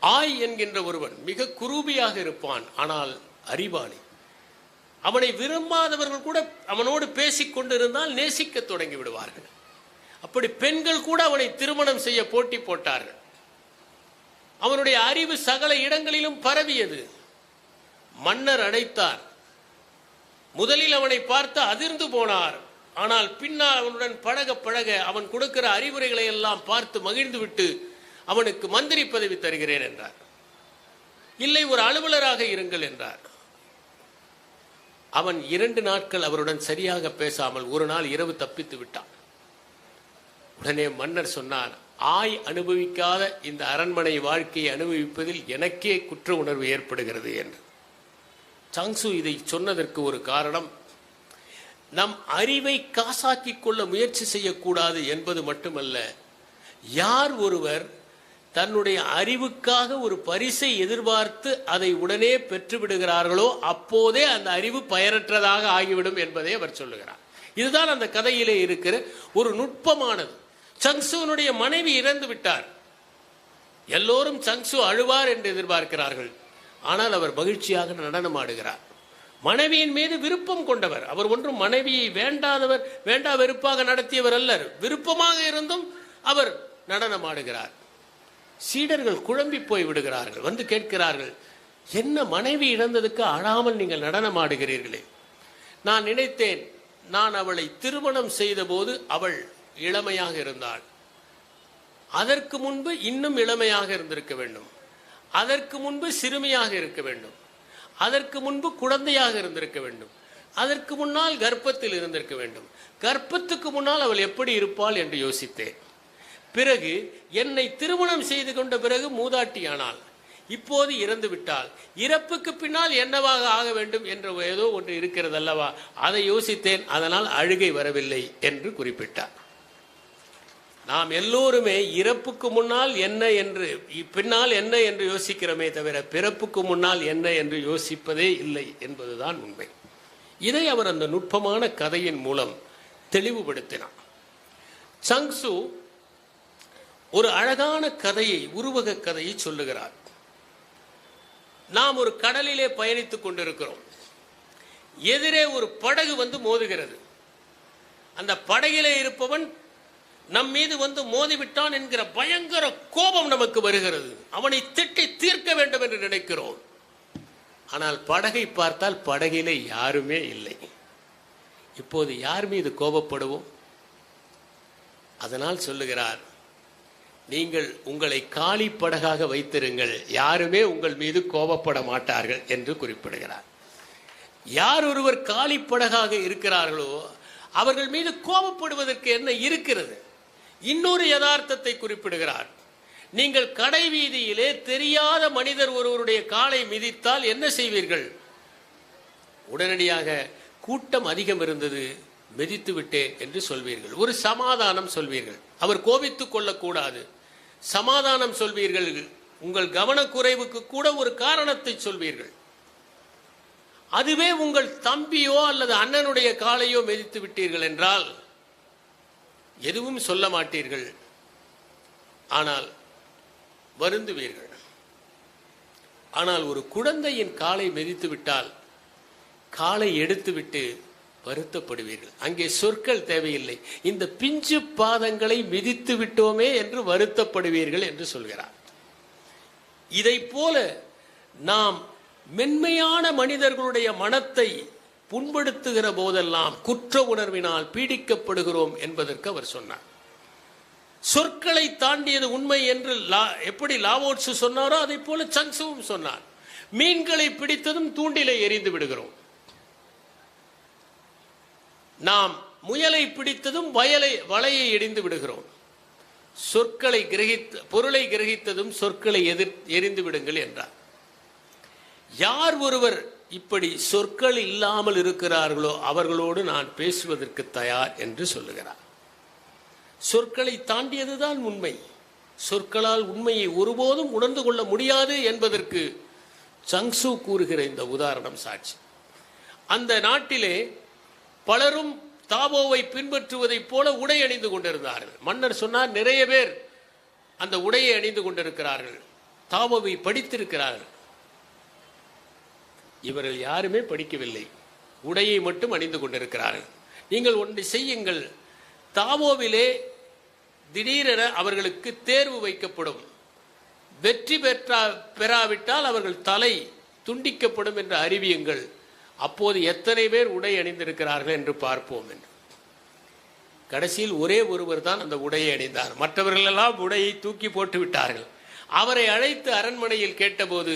ஆய் என்கின்ற ஒருவன் மிக குரூபியாக இருப்பான் ஆனால் அறிவாளி. அவனை விரும்பாதவர்கள் கூட அவனோடு பேசிக் கொண்டிருந்தால் நேசிக்க தொடங்கி விடுவார்கள். அப்படி பெண்கள் கூட அவனை திருமணம் செய்ய போட்டி போட்டார்கள். அவனுடைய அறிவு சகல இடங்களிலும் பரவியது. மன்னர் அழைத்தார் முதலில் அவனை பார்த்து அதிர்ந்து போனார். ஆனால் பின்னால் அவனுடன் பழக பழக அவன் கொடுக்கிற அறிவுரைகளை எல்லாம் பார்த்து மகிழ்ந்து விட்டு அவனுக்கு மந்திரி பதவி தருகிறேன் என்றார். இல்லை ஒரு அலுவலராக இருங்கள் என்றார். அவன் இரண்டு நாட்கள் அவருடன் சரியாக பேசாமல் ஒரு நாள் இரவு தப்பித்து விட்டான். உடனே மன்னர் சொன்னார் ஆய் அனுபவிக்காத இந்த அரண்மனை வாழ்க்கையை அனுபவிப்பதில் எனக்கே குற்ற உணர்வு ஏற்படுகிறது என்று. சாங்சு இதை சொன்னதற்கு ஒரு காரணம் நம் அறிவை காசாக்கிக் கொள்ள முயற்சி செய்யக்கூடாது என்பது மட்டுமல்ல யார் ஒருவர் தன்னுடைய அறிவுக்காக ஒரு பரிசை எதிர்பார்த்து அதை உடனே பெற்றுவிடுகிறார்களோ அப்போதே அந்த அறிவு பயனற்றதாக ஆகிவிடும் என்பதை அவர் சொல்லுகிறார். இதுதான் அந்த கதையிலே இருக்கிற ஒரு நுட்பமானது. சங்சுவனுடைய மனைவி இறந்து விட்டார். எல்லோரும் சங்சு அழுவார் என்று எதிர்பார்க்கிறார்கள். ஆனால் அவர் மகிழ்ச்சியாக நடனமாடுகிறார் மனைவியின் மீது விருப்பம் கொண்டவர். அவர் ஒன்றும் மனைவியை வேண்டாதவர் வேண்டா வெறுப்பாக நடத்தியவர் அல்லர். விருப்பமாக இருந்தும் அவர் நடனமாடுகிறார் சீடர்கள் குழம்பி போய் விடுகிறார்கள் வந்து கேட்கிறார்கள் என்ன மனைவி இழந்ததுக்கு அழாமல் நீங்கள் நடனமாடுகிறீர்களே நான் நினைத்தேன் நான் அவளை திருமணம் செய்தபோது அவள் இளமையாக இருந்தாள். அதற்கு முன்பு இன்னும் இளமையாக இருந்திருக்க வேண்டும். அதற்கு முன்பு சிறுமியாக இருக்க வேண்டும். அதற்கு முன்பு குழந்தையாக இருந்திருக்க வேண்டும். அதற்கு முன்னால் கர்ப்பத்தில் இருந்திருக்க வேண்டும். கர்ப்பத்துக்கு முன்னால் அவள் எப்படி இருப்பாள்? என்று யோசித்தேன். பிறகு என்னை திருமணம் செய்து கொண்ட பிறகு மூதாட்டியானாள். இப்போது இறந்து விட்டால் இறப்புக்கு பின்னால் என்னவாக ஆக வேண்டும் என்ற ஏதோ ஒன்று இருக்கிறது அல்லவா அதை யோசித்தேன். அதனால் அழுகை வரவில்லை என்று குறிப்பிட்டார். நாம் எல்லோருமே இறப்புக்கு முன்னால் என்ன என்று பின்னால் என்ன என்று யோசிக்கிறோமே தவிர பிறப்புக்கு முன்னால் என்ன என்று யோசிப்பதே இல்லை என்பதுதான் உண்மை. இதை அவர் அந்த நுட்பமான கதையின் மூலம் தெளிவுபடுத்தினார். சங்சு ஒரு அழகான கதையை உருவக கதையை சொல்லுகிறார். நாம் ஒரு கடலிலே பயணித்துக் கொண்டிருக்கிறோம். எதிரே ஒரு படகு வந்து மோதுகிறது. அந்த படகிலே இருப்பவன் நம் மீது வந்து மோதிவிட்டான் என்கிற பயங்கர கோபம் நமக்கு வருகிறது. அவனை திட்டி தீர்க்க வேண்டும் என்று நினைக்கிறோம். ஆனால் படகை பார்த்தால் படகிலே யாருமே இல்லை. இப்போது யார் மீது கோபப்படுவோம்? அதனால் சொல்லுகிறார் நீங்கள் உங்களை காலி படகாக வைத்திருங்கள். யாருமே உங்கள் மீது கோபப்பட மாட்டார்கள் என்று குறிப்பிடுகிறார். யார் ஒருவர் காலி படகாக இருக்கிறார்களோ அவர்கள் மீது கோபப்படுவதற்கு என்ன இருக்கிறது? இன்னொரு யதார்த்தத்தை குறிப்பிடுகிறார். நீங்கள் கடை வீதியிலே தெரியாத மனிதர் ஒருவருடைய காலை மிதித்தால் என்ன செய்வீர்கள்? உடனடியாக கூட்டம் அதிகம் இருந்தது மிதித்து விட்டேன் என்று சொல்வீர்கள். ஒரு சமாதானம் சொல்வீர்கள். அவர் கோபித்துக் கொள்ளக்கூடாது. சமாதானம் சொல்வீர்கள். உங்கள் கவனக்குறைவுக்கு கூட ஒரு காரணத்தை சொல்வீர்கள். அதுவே உங்கள் தம்பியோ அல்லது அண்ணனுடைய காலையோ மெதித்து விட்டீர்கள் என்றால் எதுவும் சொல்ல மாட்டீர்கள். ஆனால் வருந்துவீர்கள். ஆனால் ஒரு குழந்தையின் காலை மெதித்து விட்டால் காலை எடுத்துவிட்டு வருத்தப்படுவீர்கள். அங்கே சொற்கள் தேவையில்லை. இந்த பிஞ்சு பாதங்களை மிதித்து விட்டோமே என்று வருத்தப்படுவீர்கள் என்று சொல்கிறார். இதை போல நாம் மென்மையான மனிதர்களுடைய மனத்தை புண்படுத்துகிற போதெல்லாம் குற்ற உணர்வினால் பீடிக்கப்படுகிறோம் என்பதற்கு அவர் சொன்னார். சொற்களை தாண்டியது உண்மை என்று லா- எப்படி லாவோட்சு சொன்னாரோ அதை போல சங்சுவும் சொன்னார். மீன்களை பிடித்ததும் தூண்டிலை எறிந்து விடுகிறோம். நாம் முயலை பிடித்ததும் வயலை வலையை இடிந்து விடுகிறோம். சொற்களை கிரகித்த பொருளை கிரகித்ததும் சொற்களை எதிர் எரிந்து விடுங்கள் என்றார். யார் ஒருவர் இப்படி சொற்கள் இல்லாமல் இருக்கிறார்களோ அவர்களோடு நான் பேசுவதற்கு தயார் என்று சொல்லுகிறார். சொற்களை தாண்டியதுதான் உண்மை. சொற்களால் உண்மையை ஒருபோதும் உணர்ந்து கொள்ள முடியாது என்பதற்கு சங்சு கூறுகிற இந்த உதாரணம் சாட்சி. அந்த நாட்டிலே பலரும் தாபோவை பின்பற்றுவதைப் போல உடை அணிந்து கொண்டிருந்தார்கள். மன்னர் சொன்னார் நிறைய பேர் அந்த உடையை அணிந்து கொண்டிருக்கிறார்கள். தாபோவை படித்திருக்கிறார்கள். இவர்கள் யாருமே படிக்கவில்லை. உடையை மட்டும் அணிந்து கொண்டிருக்கிறார்கள். நீங்கள் ஒன்றை செய்யுங்கள். தாவோவிலே திடீரென அவர்களுக்கு தேர்வு வைக்கப்படும். வெற்றி பெற்றா பெறாவிட்டால் அவர்கள் தலை துண்டிக்கப்படும் என்று அறிவியுங்கள். அப்போது எத்தனை பேர் உடை அணிந்திருக்கிறார்கள் என்று பார்ப்போம் என்று. கடைசியில் ஒரே ஒருவர் தான் அந்த உடையை அணிந்தார். மற்றவர்கள் எல்லாம் உடையை தூக்கி போட்டு விட்டார்கள். அவரை அழைத்து அரண்மனையில் கேட்டபோது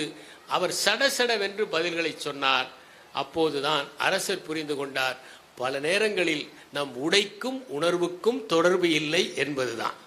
அவர் சடசடவென்று பதில்களை சொன்னார். அப்போதுதான் அரசர் புரிந்து கொண்டார் பல நேரங்களில் நம் உடைக்கும் உணர்வுக்கும் தொடர்பு இல்லை என்பதுதான்.